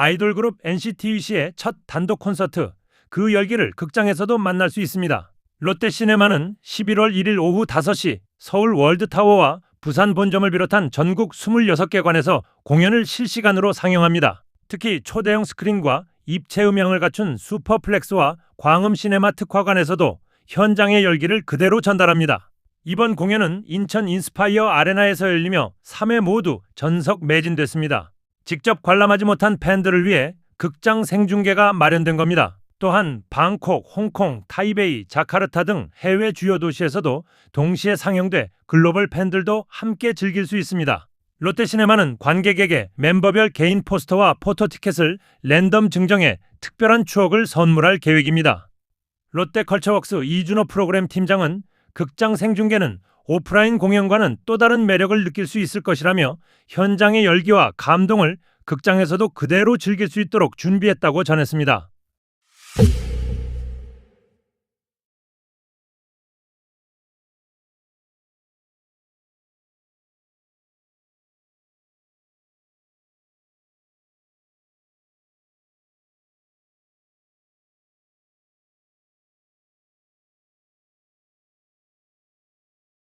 아이돌 그룹 NCT 위시의 첫 단독 콘서트 그 열기를 극장에서도 만날 수 있습니다. 롯데시네마는 11월 1일 오후 5시 서울 월드타워와 부산 본점을 비롯한 전국 26개 관에서 공연을 실시간으로 상영합니다. 특히 초대형 스크린과 입체 음향을 갖춘 슈퍼플렉스와 광음 시네마 특화관에서도 현장의 열기를 그대로 전달합니다. 이번 공연은 인천 인스파이어 아레나에서 열리며 3회 모두 전석 매진됐습니다. 직접 관람하지 못한 팬들을 위해 극장 생중계가 마련된 겁니다. 또한 방콕, 홍콩, 타이베이, 자카르타 등 해외 주요 도시에서도 동시에 상영돼 글로벌 팬들도 함께 즐길 수 있습니다. 롯데시네마는 관객에게 멤버별 개인 포스터와 포토 티켓을 랜덤 증정해 특별한 추억을 선물할 계획입니다. 롯데컬처웍스 이준호 프로그램 팀장은 극장 생중계는 오프라인 공연과는 또 다른 매력을 느낄 수 있을 것이라며 현장의 열기와 감동을 극장에서도 그대로 즐길 수 있도록 준비했다고 전했습니다.